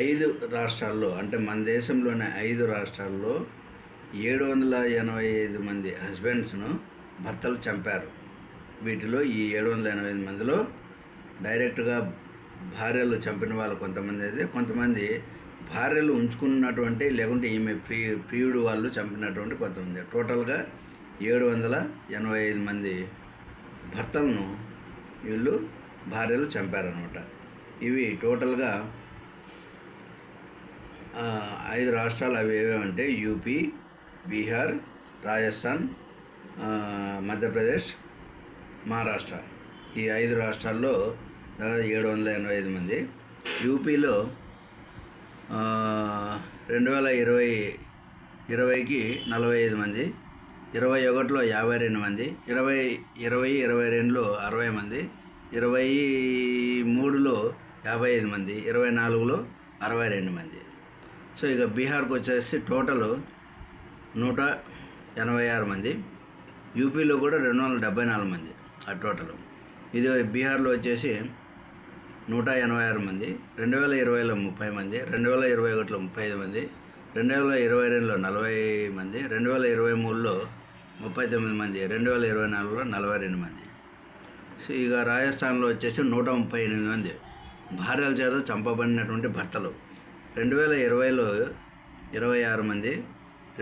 ఐదు రాష్ట్రాల్లో అంటే మన దేశంలోని ఐదు రాష్ట్రాల్లో ఏడు వందల ఎనభై ఐదు మంది హస్బెండ్స్ను భర్తలు చంపారు. వీటిలో ఈ ఏడు వందల ఎనభై ఐదు మందిలో డైరెక్ట్గా భార్యలు చంపిన వాళ్ళు కొంతమంది అయితే కొంతమంది భార్యలు ఉంచుకున్నటువంటి లేకుంటే ఈమె ప్రి ప్రియుడు వాళ్ళు చంపినటువంటి కొంతమంది. టోటల్గా ఏడు వందల ఎనభై ఐదు మంది భర్తలను వీళ్ళు భార్యలు చంపారనమాట ఇవి టోటల్గా ఐదు రాష్ట్రాలు అవి ఏవేవంటే యూపీ బీహార్ రాజస్థాన్ మధ్యప్రదేశ్ మహారాష్ట్ర. ఈ ఐదు రాష్ట్రాల్లో దాదాపు ఏడు వందల ఎనభై ఐదు మంది. యూపీలో రెండు వేల ఇరవై ఇరవైకి నలభై ఐదు మంది. ఇరవై ఒకటిలో యాభై రెండు మంది. ఇరవై ఇరవై ఇరవై రెండులో అరవై మంది. ఇరవై మూడులో యాభై ఐదు మంది. ఇరవై నాలుగులో అరవై రెండు మంది. సో ఇక బీహార్కి వచ్చేసి టోటల్ నూట ఎనభై ఆరు మంది యూపీలో కూడా రెండు వందల డెబ్బై నాలుగు మంది ఆ టోటల్. ఇది బీహార్లో వచ్చేసి నూట ఎనభై ఆరు మంది రెండు వేల ఇరవైలో ముప్పై మంది రెండు వేల ఇరవై ఒకటిలో ముప్పై ఐదు మంది రెండు వేల ఇరవై రెండులో నలభై మంది రెండు వేల ఇరవై మూడులో ముప్పై తొమ్మిది మంది రెండు వేల ఇరవై నాలుగులో నలభై రెండు మంది. సో ఇక రాజస్థాన్లో వచ్చేసి నూట ముప్పై ఎనిమిది మంది. భార్యల చేత చంపబడినటువంటి భర్తలు. రెండు వేల ఇరవైలో ఇరవై ఆరు మంది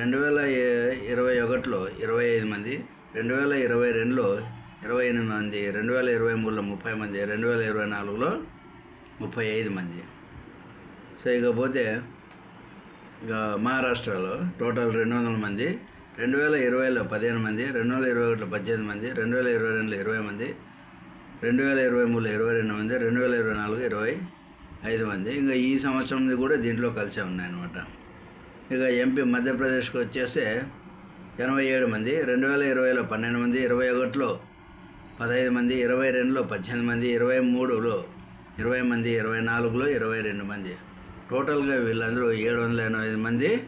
రెండు వేల ఇరవై ఒకటిలో ఇరవై ఐదు మంది రెండు వేల ఇరవై రెండులో ఇరవై ఎనిమిది మంది రెండు వేల ఇరవై మూడులో ముప్పై మంది రెండు వేల ఇరవై నాలుగులో ముప్పై ఐదు మంది. సో ఇకపోతే ఇక మహారాష్ట్రలో టోటల్ రెండు వందల మంది రెండు వేల ఇరవైలో పదిహేను మంది రెండు వేల ఇరవై ఒకటిలో పద్దెనిమిది మంది రెండు వేల ఇరవై రెండులో ఇరవై మంది రెండు వేల ఇరవై మూడులో ఇరవై రెండు మంది రెండు వేల ఇరవై నాలుగు ఇరవై ఐదు మంది. ఇంకా ఈ సంవత్సరంది కూడా దీంట్లో కలిసే ఉన్నాయన్నమాట. ఇక ఎంపీ మధ్యప్రదేశ్కి వచ్చేస్తే ఎనభై ఏడు మంది రెండు వేల ఇరవైలో పన్నెండు మంది ఇరవై ఒకటిలో పదహైదు మంది ఇరవై రెండులో పద్దెనిమిది మంది ఇరవై మూడులో ఇరవై మంది ఇరవై నాలుగులో ఇరవై రెండు మంది. టోటల్గా వీళ్ళందరూ ఏడు వందల ఎనభై ఐదు మంది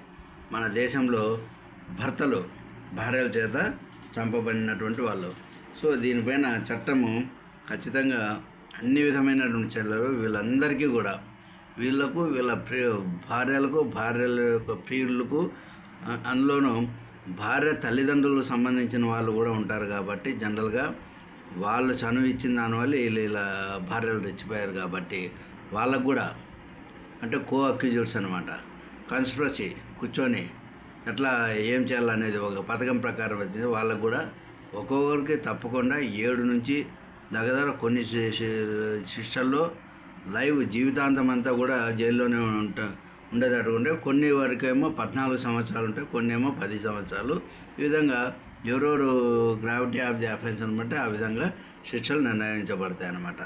మన దేశంలో భర్తలు భార్యల చేత చంపబడినటువంటి వాళ్ళు. సో దీనిపైన చట్టము ఖచ్చితంగా అన్ని విధమైనటువంటి చర్యలు వీళ్ళందరికీ కూడా వీళ్ళకు వీళ్ళ ప్రియ భార్యలకు భార్యల యొక్క ప్రియులకు అందులోనూ భార్య తల్లిదండ్రులకు సంబంధించిన వాళ్ళు కూడా ఉంటారు కాబట్టి జనరల్గా వాళ్ళు చనువు ఇచ్చిన దానివల్ల వీళ్ళు ఇలా భార్యలు రెచ్చిపోయారు కాబట్టి వాళ్ళకు కూడా అంటే కో అక్యూజర్స్ అనమాట కన్స్పిరసీ కూర్చొని ఎట్లా ఏం చేయాలనేది ఒక పథకం ప్రకారం వచ్చింది. వాళ్ళకు కూడా ఒక్కొక్కరికి తప్పకుండా ఏడు నుంచి దగ్గర కొన్ని శి- శి- శిక్షల్లో లైవ్ జీవితాంతం అంతా కూడా జైల్లోనే ఉంటా ఉండేటట్టు ఉంటే కొన్ని వరకేమో పద్నాలుగు సంవత్సరాలు ఉంటాయి కొన్ని ఏమో పది సంవత్సరాలు. ఈ విధంగా ఎవరెవరు గ్రావిటీ ఆఫ్ ది అఫెన్స్ అనమాట ఆ విధంగా శిక్షలు నిర్ణయించబడతాయి అన్నమాట